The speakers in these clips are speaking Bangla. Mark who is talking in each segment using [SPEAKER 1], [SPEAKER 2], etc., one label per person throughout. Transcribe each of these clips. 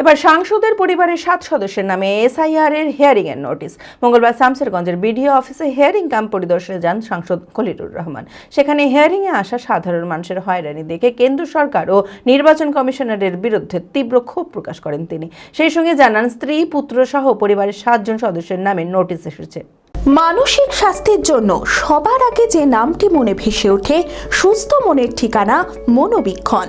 [SPEAKER 1] এবার সাংসদের পরিবারের সাত সদস্যের নামে এসআইআর এর হিয়ারিং এর নোটিশ মঙ্গলবার শামসেরগঞ্জের বিডিও অফিসে হিয়ারিং ক্যাম্প পরিদর্শনে যান সাংসদ খলিলুর রহমান। সেখানে হিয়ারিং এ আসা সাধারণ মানুষের হয়রানি দেখে কেন্দ্র সরকার ও নির্বাচন কমিশনারের বিরুদ্ধে তীব্র ক্ষোভ প্রকাশ করেন তিনি। সেই সঙ্গে জানান, স্ত্রী, পুত্র সহ পরিবারের সাতজন সদস্যের নামে নোটিশ এসেছে।
[SPEAKER 2] মানসিক স্বাস্থ্যের জন্য সবার আগে যে নামটি মনে ভেসে ওঠে, সুস্থ মনের ঠিকানা মনোবীক্ষণ।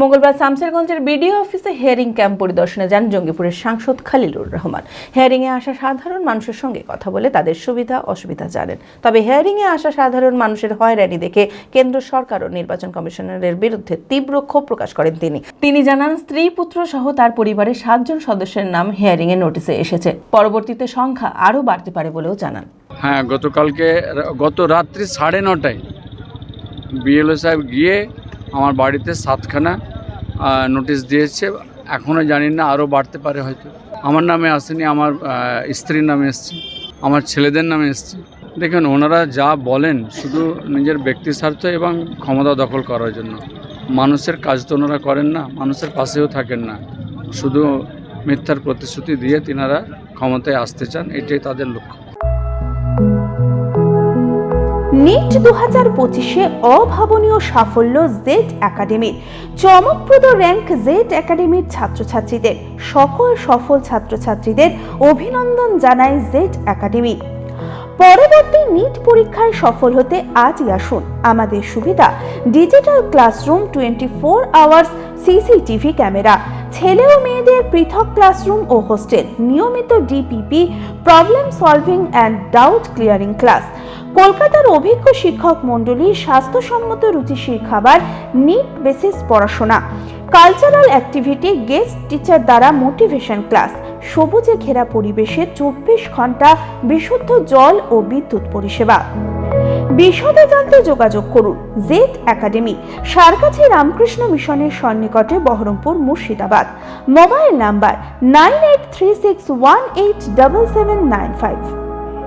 [SPEAKER 1] মঙ্গলবার শামসেরগঞ্জের বিডিও অফিসে হেয়ারিং ক্যাম্প পরিদর্শনে যান জঙ্গিপুরের সাংসদ খালিলুর রহমান। হিয়ারিং এ আসা সাধারণ মানুষের সঙ্গে কথা বলে তাদের সুবিধা অসুবিধা জানেন। তবে হিয়ারিং এ আসা সাধারণ মানুষের হয়রানি দেখে কেন্দ্র সরকার ও নির্বাচন কমিশনারের বিরুদ্ধে তীব্র ক্ষোভ প্রকাশ করেন তিনি। তিনি জানান, স্ত্রী, পুত্র সহ তার পরিবারের সাতজন সদস্যের নাম হিয়ারিং এ নোটিশে এসেছে। পরবর্তীতে সংখ্যা আরও বাড়তে পারে বলেও জানান।
[SPEAKER 3] হ্যাঁ গতকালকে, গত রাত্রি সাড়ে নটায় বিএলও সাহেব গিয়ে আমার বাড়িতে সাতখানা নোটিশ দিয়েছে। এখনও জানি না আরও বাড়তে পারে হয়তো। আমার নামে আসেনি, আমার স্ত্রীর নামে এসছে, আমার ছেলেদের নামে এসছে। দেখুন, ওনারা যা বলেন, শুধু নিজের ব্যক্তি স্বার্থ এবং ক্ষমতা দখল করার জন্য। মানুষের কাজ তো ওনারা করেন না, মানুষের পাশেও থাকেন না। শুধু মিথ্যার প্রতিশ্রুতি দিয়ে তিনারা ক্ষমতায় আসতে চান, এটাই তাদের লক্ষ্য।
[SPEAKER 2] নিট দু হাজার পঁচিশে অভাবনীয় সাফল্য জেড একাডেমির চমকপ্রদ র্যাঙ্ক জেড একাডেমির ছাত্রছাত্রীদের, সকল সফল ছাত্রছাত্রীদের অভিনন্দন জানায় জেড একাডেমি পরবর্তী নিট পরীক্ষায় সফল হতে আজই আসুন। আমাদের সুবিধা digital classroom twenty four hours CCTV camera ছেলে ও মেয়েদের পৃথক ক্লাসরুম ও হোস্টেল নিয়মিত DPP problem solving and doubt clearing class কলকাতার অভিজ্ঞ শিক্ষক মণ্ডলী স্বাস্থ্যসম্মত রুচিশীল খাবার নিট বেসিস পড়াশোনা। কালচারাল অ্যাক্টিভিটি গেস্ট টিচার দ্বারা মোটিভেশন ক্লাস সবুজে ঘেরা পরিবেশে চব্বিশ ঘণ্টা বিশুদ্ধ জল ও বিদ্যুৎ পরিষেবা। বিশদে জানতে যোগাযোগ করুন জেড একাডেমি সারকাছি রামকৃষ্ণ মিশনের সন্নিকটে Baharampur Murshidabad. Mobile number nine eight three six one eight double seven nine five.